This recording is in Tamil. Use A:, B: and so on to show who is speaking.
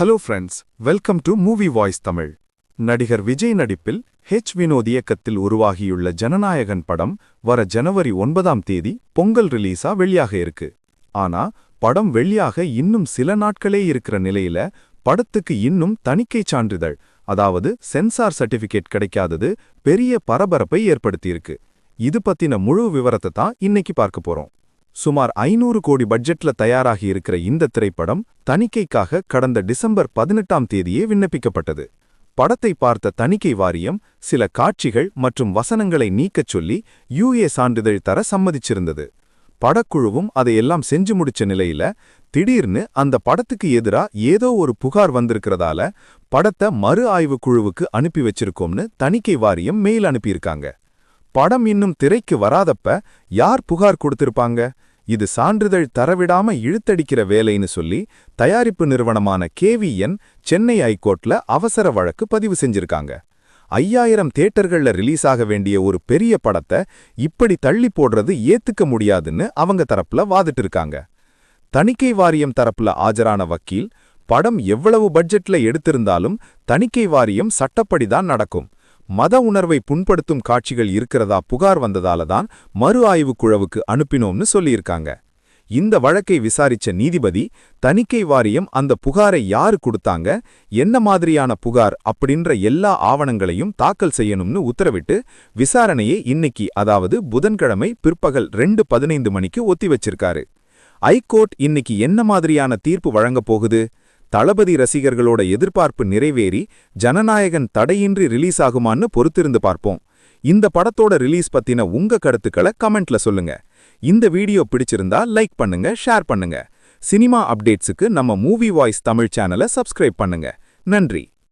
A: Hello friends welcome to movie voice Tamil நடிகர் விஜய் நடிப்பில் ஹெச் வினோத் இயக்கத்தில் உருவாகியுள்ள ஜனநாயகன் படம் வர ஜனவரி ஒன்பதாம் தேதி பொங்கல் ரிலீஸா வெளியாக இருக்கு. ஆனா படம் வெளியாக இன்னும் சில நாட்களே இருக்கிற நிலையில படத்துக்கு இன்னும் தணிக்கைச் சான்றிதழ் அதாவது சென்சார் சர்டிபிகேட் கிடைக்காதது பெரிய பரபரப்பை ஏற்படுத்தியிருக்கு. இது பத்தின முழு விவரத்தை தான் இன்னைக்கு பார்க்க போறோம். சுமார் ஐநூறு கோடி பட்ஜெட்ல தயாராகி இருக்கிற இந்த திரைப்படம் தணிக்கைக்காக கடந்த டிசம்பர் பதினெட்டாம் தேதியே விண்ணப்பிக்கப்பட்டது. படத்தை பார்த்த தணிக்கை வாரியம் சில காட்சிகள் மற்றும் வசனங்களை நீக்கச் சொல்லி யுஏ சான்றிதழ் தர சம்மதிச்சிருந்தது. படக்குழுவும் அதையெல்லாம் செஞ்சு முடிச்ச நிலையில திடீர்னு அந்த படத்துக்கு எதிரா ஏதோ ஒரு புகார் வந்திருக்கிறதால படத்தை மறு ஆய்வு குழுவுக்கு அனுப்பி வச்சிருக்கோம்னு தணிக்கை வாரியம் மெயில் அனுப்பியிருக்காங்க. படம் இன்னும் திரைக்கு வராதப்ப யார் புகார் கொடுத்திருப்பாங்க? இது சான்றிதழ் தரவிடாம இழுத்தடிக்கிற வேலைன்னு சொல்லி தயாரிப்பு நிறுவனமான கேவிஎன் சென்னை ஐகோர்ட்ல அவசர வழக்கு பதிவு செஞ்சிருக்காங்க. ஐயாயிரம் தியேட்டர்கள்ல ரிலீஸ் ஆக வேண்டிய ஒரு பெரிய படத்தை இப்படி தள்ளி போடுறது ஏத்துக்க முடியாதுன்னு அவங்க தரப்புல வாதிட்டு இருக்காங்க தணிக்கை வாரியம் தரப்புல ஆஜரான வக்கீல் படம் எவ்வளவு பட்ஜெட்ல எடுத்திருந்தாலும் தணிக்கை வாரியம் சட்டப்படிதான் நடக்கும். மத உணர்வை புண்படுத்தும் காட்சிகள் இருக்கிறதா புகார் வந்ததால தான் மறு ஆய்வு குழவுக்கு அனுப்பினோம்னு சொல்லியிருக்காங்க. இந்த வழக்கை விசாரிச்ச நீதிபதி தணிக்கை வாரியம் அந்த புகாரை யாரு கொடுத்தாங்க? என்ன மாதிரியான புகார்? அப்படின்ற எல்லா ஆவணங்களையும் தாக்கல் செய்யணும்னு உத்தரவிட்டு விசாரணையை இன்னைக்கு அதாவது புதன்கிழமை பிற்பகல் ரெண்டு பதினைந்து மணிக்கு ஒத்தி வச்சிருக்காரு ஐகோர்ட் இன்னைக்கு என்ன மாதிரியான தீர்ப்பு வழங்கப் போகுது? தளபதி ரசிகர்களோட எதிர்பார்ப்பு நிறைவேறி ஜனநாயகன் தடையின்றி ரிலீஸ் ஆகுமான்னு பொறுத்திருந்து பார்ப்போம். இந்த படத்தோட ரிலீஸ் பத்தின உங்க கருத்துக்களை கமெண்ட்ல சொல்லுங்க. இந்த வீடியோ பிடிச்சிருந்தா லைக் பண்ணுங்க ஷேர் பண்ணுங்க. சினிமா அப்டேட்ஸுக்கு நம்ம மூவி வாய்ஸ் தமிழ் சேனலை சப்ஸ்கிரைப் பண்ணுங்க. நன்றி.